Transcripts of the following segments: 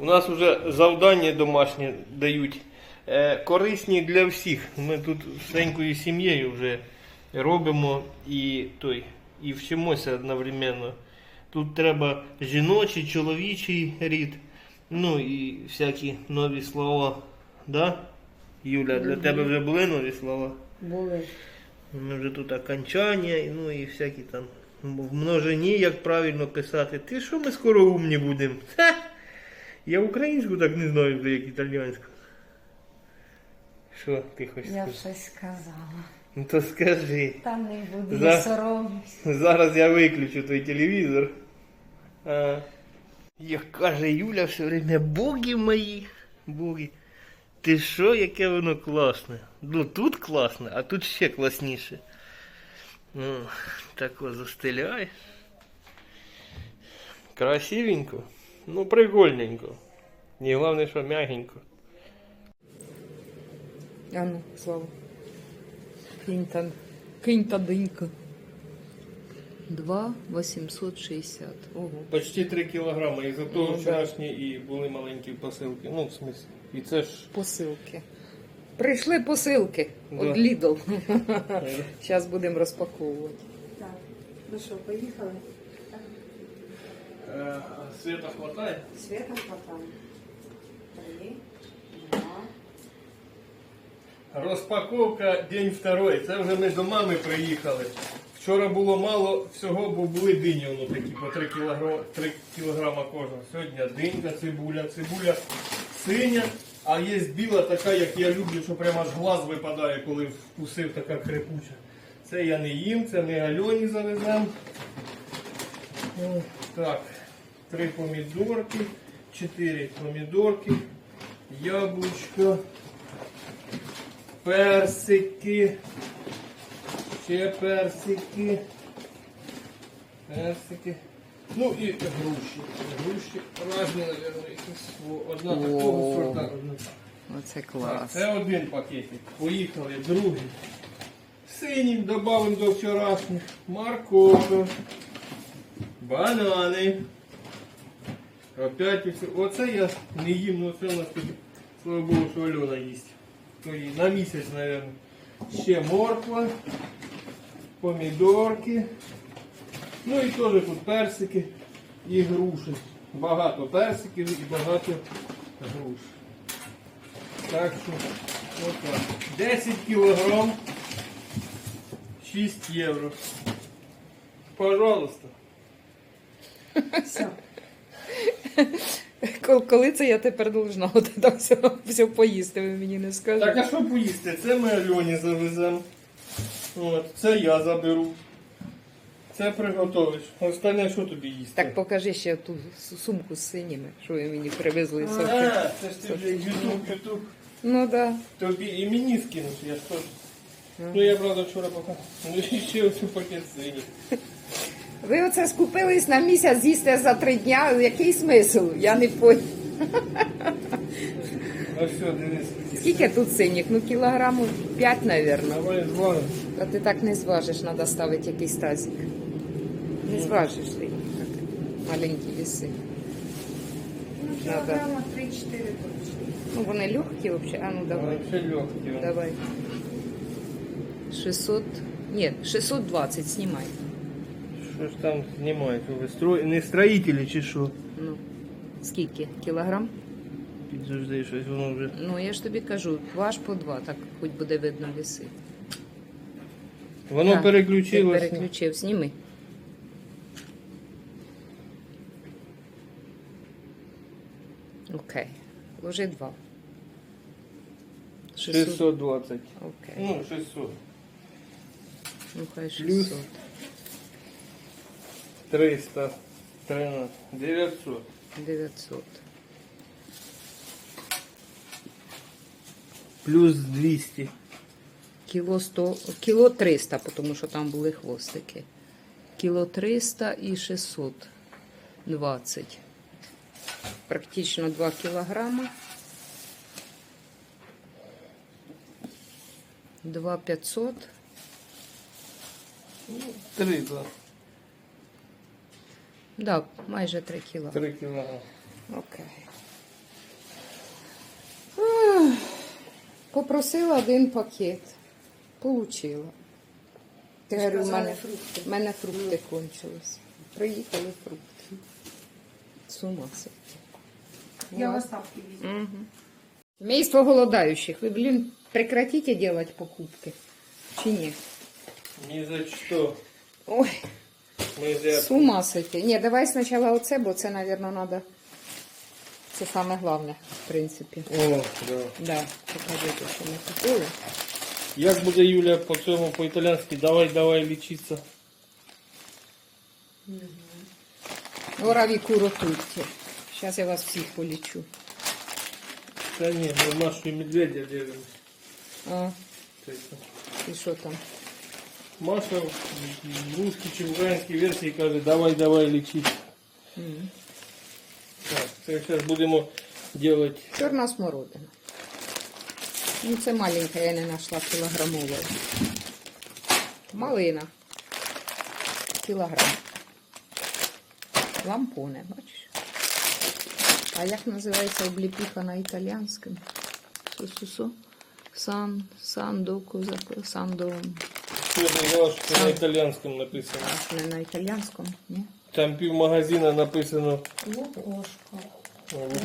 У нас вже завдання домашнє дають. Е, корисні для всіх. Ми тут всенькою сім'єю вже робимо і той, і вчимося одновременно. Тут треба жіночий, чоловічий рід, ну і всякі нові слова. Да? Юля, для тебе вже були нові слова? Були. Ми вже тут окончання, ну і всякі там в множині, як правильно писати. Ти що ми скоро умні будемо? Я українську так не знаю, як італійську. Що ти хочеш Я сказати? щось сказала. Ну то скажи. Та не буду, За- я. Зараз я виключу той телевізор. А, як каже Юля все время, боги мої, боги. Ти що, яке воно класне? Ну тут класне, а тут ще класніше. Ну, так ось застеляєш. Красивенько. Ну, прикольненько. І головне, що м'ягенько. А ну, Слава. Кинь та, кинь та динька. 2 860. Ого. Почти 3 кілограми. І за Ну, да. вчорашні і були маленькі посилки. Ну, в смысле. І це ж. Посилки. Прийшли посилки Да. від Lidl. Зараз будемо розпаковувати. Так, ну що, поїхали? Е, света хватає? Света хватає. Три, два. Розпаковка день второй. Це вже ми до мами приїхали. Вчора було мало всього, бо були дині воно такі по 3 кілограма, 3 кілограма кожна. Сьогодні динька, цибуля, цибуля синя, а є біла така, як я люблю, що прямо аж глаз випадає, коли вкусив така крепуча. Це я не їм, це ми Альоні завеземо. Так, три помідорки, чотири помідорки, яблучко персики, ще персики, персики. Ну і груші. Груші різні, мабуть, якісь. Одна такого сорта, одна. Оце клас. це один пакетик. Поїхали, другий. Синім додамо до вчорашніх. Морковка. Банани. Опять оце. Оце я не їм, але це у нас тут, слава Богу, що Альона їсть. То їй на місяць, мабуть. Ще морква, помідорки. Ну і теж тут персики і груші. Багато персиків і багато груш. Так що, отак. 10 кілограм, 6 євро. Пожалуйста. Все. Кол- Коли це я тепер должна це все, все поїсти, ви мені не скажете. Так, а що поїсти? Це ми Альоні завеземо. От, це я заберу. Це приготовиш. Остальне що тобі їсти? Так покажи ще ту сумку з синіми, що ви мені привезли. А, це ж ти вже ютуб, ютуб. Ну да. Тобі і мені скинеш, я ж теж. Ну я правда вчора пока. Ну і ще оцю пакет синій. Ви оце скупились на місяць з'їсти за три дня. Який смисл? Я не поняла. Дивись. Скільки тут синіх? Ну кілограму 5, мабуть. Давай зваримо. А ти так не зважиш, треба ставити якийсь тазик. Не зважиш ти. Так. Маленькі віси. Ну, кілограма 3-4 точно. Ну вони легкі взагалі. А ну давай. Давай. 600. Ні, 620 знімай. Що ж там знімають? Ви стро... не строїтелі чи що? Ну. Скільки? Кілограм? Підожди, щось воно вже. Ну я ж тобі кажу, ваш по два, так хоч буде видно віси. Воно Так, переключилося. Ти переключив, зніми. Окей. Ложи два. 600. 620. Окей. Ну, 600. Ну хай Плюс. 300, 13, 900. 900. Плюс 200. Кіло 100, кіло 300, тому що там були хвостики. Кіло 300 і 620. Практично 2 кілограма. 2 500. 3 так, майже 3 кіла. 3 кіла. Окей. Попросила один пакет. Получила. Тепер у мене фрукти. У мене фрукти ну. кончились. Приїхали фрукти. З ума. Я оставки візьму. Угу. Мейство голодаючих. Ви, блін, прекратите делать покупки? Чи ні? Ні за що. Ой. Ми з ума сойти. Ні, давай спочатку оце, бо це, мабуть, треба. Це саме головне, в принципі. О, да. Да, покажите, що ми купили. Як буде Юля по цьому по-італійськи? Давай, давай лічитися. Ораві куро тутті. Зараз я вас всіх полічу. Та ні, ми Машу і медведя дивимося. А, і що там? Маша в русській чи українській версії каже, давай, давай лічити. М. Так, це зараз будемо робити. Чорна смородина. Ну, це маленька, я не знайшла кілограмової. Малина. Кілограм. Лампоне, бачиш? А як називається обліпіха на італійському? Су-су-су. Сан, сандо, козако, сандо. Що я що на італійському написано. Не на італійському, ні? Там пів магазина написано Лукошко.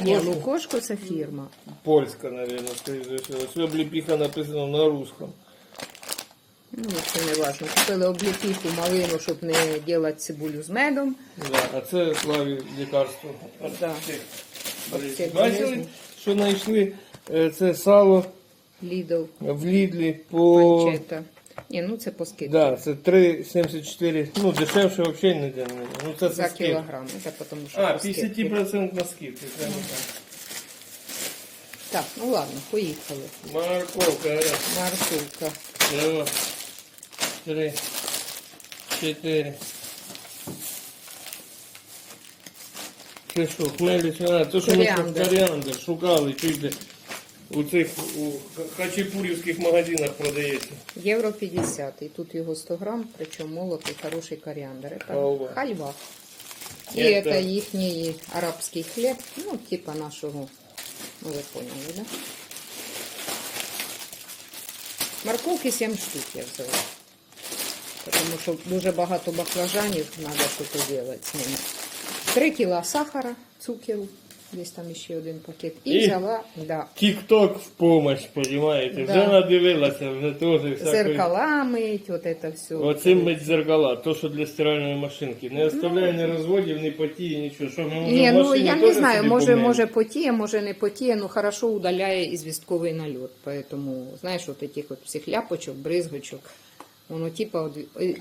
Ні, Лукошко. Це фірма. польська, мабуть, скоріше. Все обліпіха написано на русском. Ну, це не важно. Купили обліпіху, малину, щоб не робити цибулю з медом. Да, а це славі лікарство. Да. Бачили, що знайшли е, це сало Лідл. в Лідлі по... Панчета. Ні, ну це по скидці. Да, це 3,74. Ну, дешевше взагалі не йде. Ну, це За за кілограм. Це тому що А, по скидці. 50% на скидку. це не так. Так, ну ладно, поїхали. Морковка, раз, Морковка. два, три, чотири. Це що, хмелі, а, то, що ми Коріандр. коріандр шукали, чуєте, у цих у хачапурівських магазинах продається. Євро 50. І тут його 100 грам, причому молотий хороший коріандр. Це Ова. хальва. І Это- їхній арабський хліб, ну, типа нашого, ну ви поняли, да? Морковки 7 штук я взяла. Тому що дуже багато баклажанів, треба щось робити з ними. 3 кіла сахара, цукеру, десь там ще один пакет. І, І? взяла, да, Тік-ток в помощь, розумієте? Да. Вже надивилася, вже теж всякої. зеркала мить, от це все. Оцим мить зеркала, то, що для стиральної машинки. Не оставляє ні розводів, ні потії, нічого. Що ми Ні, в ну я не знаю, може, може потіє, може не потіє, ну хорошо удаляє ізвістковий нальот. Поэтому, знаєш, от таких от всіх ляпочок, бризгочок, воно типа,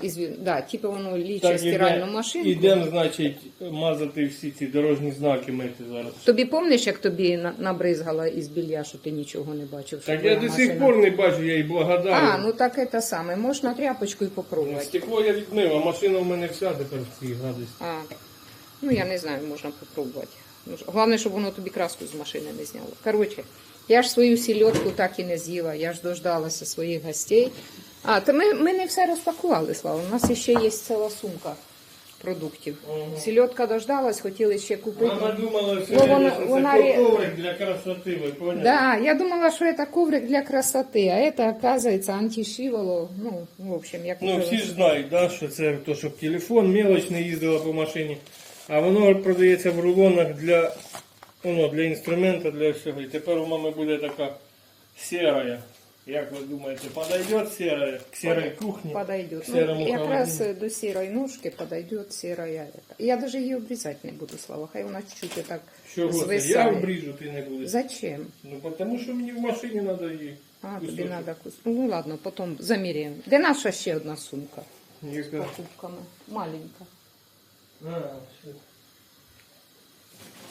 із, да, типа воно лічить стиральну машинку. Ідемо, значить, мазати всі ці дорожні знаки мити зараз. Тобі помниш, як тобі на- набризгала із білья, що ти нічого не бачив? Так я до сих пор не бачу, я їй благодарю. А, ну так це саме. Можна тряпочку і попробувати. Стекло я відмив, а машина в мене вся тепер в цій гадості. А, ну я не знаю, можна попробувати. Головне, щоб воно тобі краску з машини не зняло. Коротше, я ж свою сільотку так і не з'їла, я ж дождалася своїх гостей. А, то ми, ми не все розпакували, Слава. У нас ще є ціла сумка продуктів. Ага. Сільотка дождалась, хотіли ще купити. Мама думала, що Ну, це вона- це вона коврик для красоти, ви поняли? Да, я думала, що це коврик для красоти, а це, оказується, антишивало. Ну, в общем, я Ну, всі ж знають, да, що це то, щоб телефон мелоч не їздила по машині. А воно продається в рулонах для, воно, для інструменту, для всього. І тепер у мами буде така сірая. Як ви думаєте, подойде сірая к сірій кухні? Подойдет. Ну, якраз до серой ножки подойдет серая. эта. Я даже ее обрезать не буду, Слава. Хай вона чуть-чуть так Чого? Я обріжу, ти не будеш. Зачем? Ну, тому що мені в машині треба її. А, тобі кусочок. треба кус. Ну ладно, потім заміряємо. Де наша ще одна сумка з покупками? Маленька. А, все.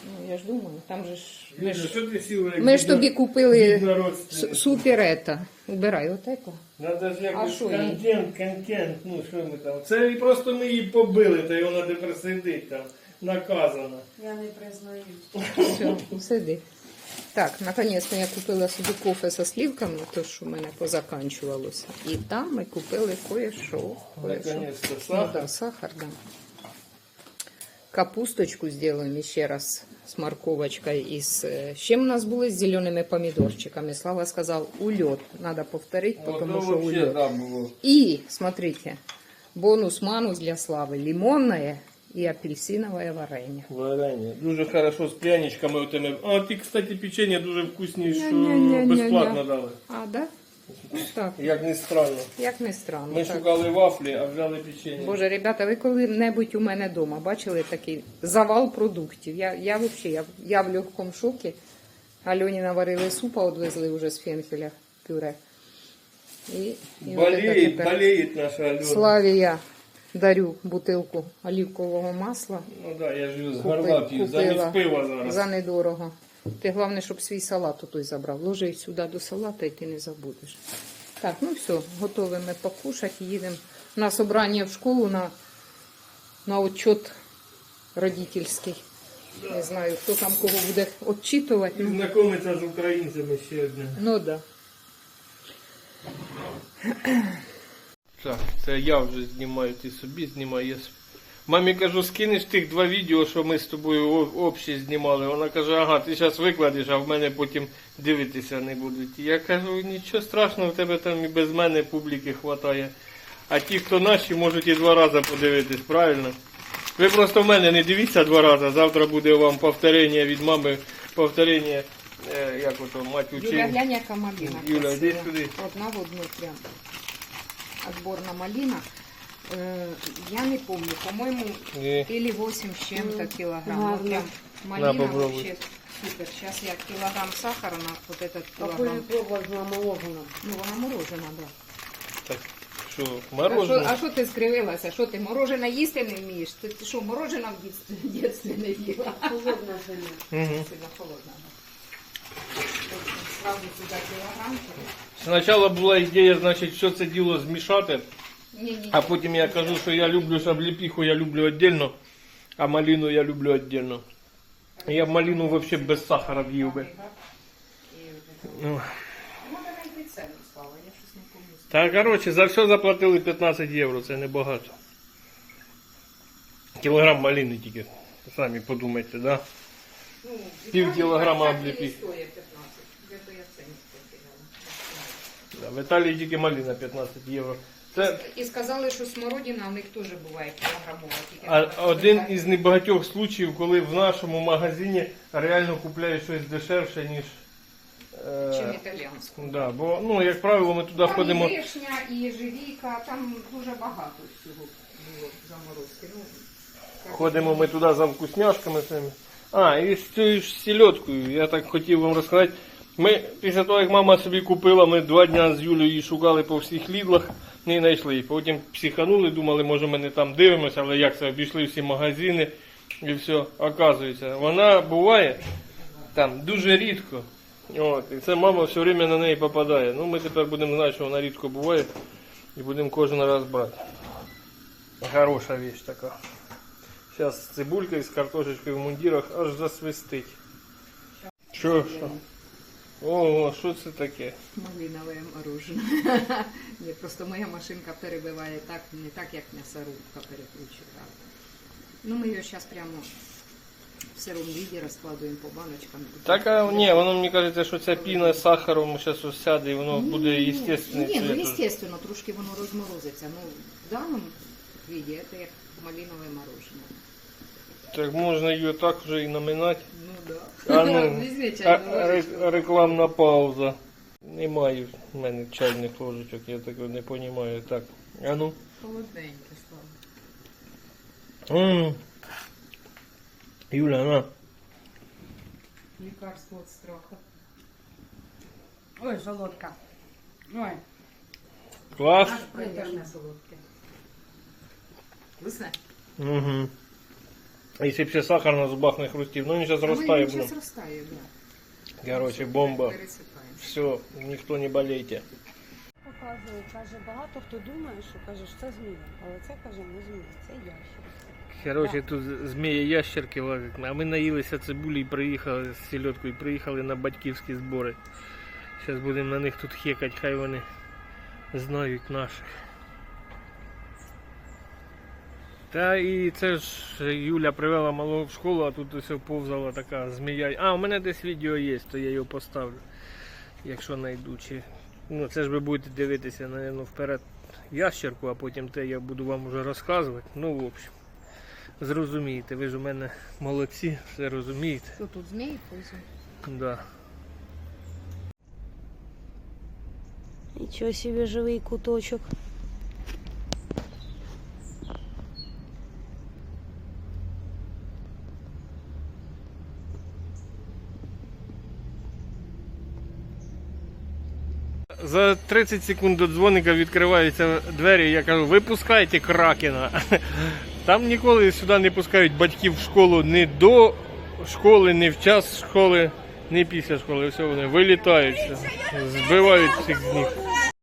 Ну, я ж думаю, там же ж. Ми ж, що ти сіла? як ми ж бідна- тобі купили бідна родственниця? супер ета. Убирай от это. Надо ж А якось що їй? контент, контент, ну що ми там. Це і просто ми її побили, та й вона тепер сидить там, наказана. Я не признаюсь. Все, сиди. Так, наконец-то я купила собі кофе со сливками, то що в мене позаканчувалося. І там ми купили кое-що. кое-що. Наконец-то Ну сахар. да, сахар, да. Капусточку сделаем еще раз з морковочкою і з е, з чим у нас були з зеленими помідорчиками. Слава сказав, ульот. Треба повторити, тому Ото що вообще, ульот. да, було. И, смотрите, бонус-манус для Славы. Лимонное и апельсиновое варенье. Варення. Дуже хорошо з пряничками отими. А ті, кстати, печення дуже вкусні, що Ня-ня-ня-ня-ня. безплатно дали. А, да? Так, Як не странно. як не странно. Ми так. шукали вафлі, а взяли печення. Боже, ребята, ви коли-небудь у мене вдома бачили такий завал продуктів? Я, я взагалі, я, я в легкому шокі. Альоні наварили супа, одвезли вже з фенхеля пюре. І, і от Болеет, це болеет наша Альона. Славі я дарю бутилку оливкового масла. Ну да, я ж з горла п'ю, замість пива зараз. За недорого. Ти головне, щоб свій салат той забрав. Ложи сюди до салата і ти не забудеш. Так, ну все, готові ми покушати. Їдемо на собрання в школу на, на отчет родительський. Не знаю, хто там кого буде отчитувати. І знайомиться з українцями ще одне. ну да. Так, це я вже знімаю, ти собі знімай. Я... Мамі кажу, скинеш тих два відео, що ми з тобою общі знімали. Вона каже, ага, ти зараз викладеш, а в мене потім дивитися не будуть. Я кажу, нічого страшного, в тебе там і без мене публіки хватає. А ті, хто наші, можуть і два рази подивитись, правильно? Ви просто в мене не дивіться два рази. Завтра буде вам повторення від мами, повторення, е, як ото мать Юля, учила. глянь, яка малина. Юля, йди сюди. Одна в одну прям. Отборна малина. Е, я не помню, по-моему, Ні. или 8 с чем-то килограмм. Ну, прям На, малина попробуй. вообще супер. Сейчас я килограмм сахара на вот этот Какой килограмм. пробовать на мороженом? Ну, вона морожена, да. Так, що, А що, мороженое? а що ти скривилася? Що ти морожене їсти не вмієш? Ти, ти що, морожена в дитинстві, в дитинстві не їла? Холодная жена. Угу. Сильно холодна. да. Сразу сюди кілограм. Спочатку була ідея, значить, що це діло змішати, Ні-ні. а потім я кажу, що я люблю шабліпіху, я люблю віддільно, а малину я люблю віддільно. Я б малину взагалі без сахара в'їв би. Ну. Та коротше, за все заплатили 15 євро, це небагато. Кілограм малини тільки. Самі подумайте, да? Ну, Пів кілограма так і не обліпіхи. стоїть 15. Где-то я ценник покинула. Да, В Італії тільки малина 15 євро. Це І сказали, що смородина у них теж буває кілограмова. тільки А вона один із небагатьох случаїв, коли в нашому магазині реально купляють щось дешевше, ніж. Чим Е, да, бо, ну, як правило, ми туди Там ходимо. і вишня, і ежевіка, там дуже багато всього було заморозки. Ну, Ходимо ми туди за вкусняшками цими. А, і з цією ж сільоткою, я так хотів вам розказати. Ми після того, як мама собі купила, ми два дня з Юлею її шукали по всіх лідлах, не знайшли. Потім психанули, думали, може ми не там дивимося, але як це, обійшли всі магазини і все. Оказується, вона буває там дуже рідко. От, і це мама все время на неї попадає. Ну ми тепер будемо знати, що вона рідко буває і будемо кожен раз брати. Хороша вещь така. Зараз з цибулькою, з картошечкою в мундірах аж засвистить. Що, що? Ого, що це таке? Малинове мороженое. Ні, просто моя машинка перебиває так, не так, як м'ясорубка перекручує. Ну, ми її зараз прямо в сирому віді розкладуємо по баночкам. Так, а ні, воно мені кажеться, що ця піна з сахаром зараз осяде і воно буде естественний Ні, ну, естественно, трошки воно розморозиться. Ну, в даному віді це як малинове мороженое. Так можна її так вже і наминати. Ну, да. А ну, Візьми а, чайну ре- рекламна пауза. Немає в мене чайних ложечок, я такого не розумію. Так, а ну. Холодненьке, слава. М. Юля, на. Лікарство від страха. Ой, солодка. Ой, Клас. Аж теж солодке. Вкусне? Угу. Якщо б сахар на зубах не хрустів, ну він зараз А розтає. Він зараз розтає, да. Короче, бомба. Все, ніхто не болейте. показує, каже, багато хто думає, що каже, що це змія. Але це каже, не змія, це ящер. Короче, тут змії ящерки лазять, а ми наїлися цибулі і приїхали з сільоткою, приїхали на батьківські збори. Зараз будемо на них тут хекати, хай вони знають наших. Та і це ж Юля привела малого в школу, а тут ось повзала така змія. А, у мене десь відео є, то я його поставлю. Якщо знайду. Чи... Ну, це ж ви будете дивитися, напевно, вперед ящерку, а потім те я буду вам уже розказувати. Ну, в общем, зрозумієте, ви ж у мене молодці, все розумієте. Що тут змії позі? Да. Нічого собі живий куточок. За 30 секунд до дзвоника відкриваються двері, я кажу, випускайте кракена. Там ніколи сюди не пускають батьків в школу ні до школи, ні в час школи, ні після школи. Все вони вилітаються, збивають всіх з них.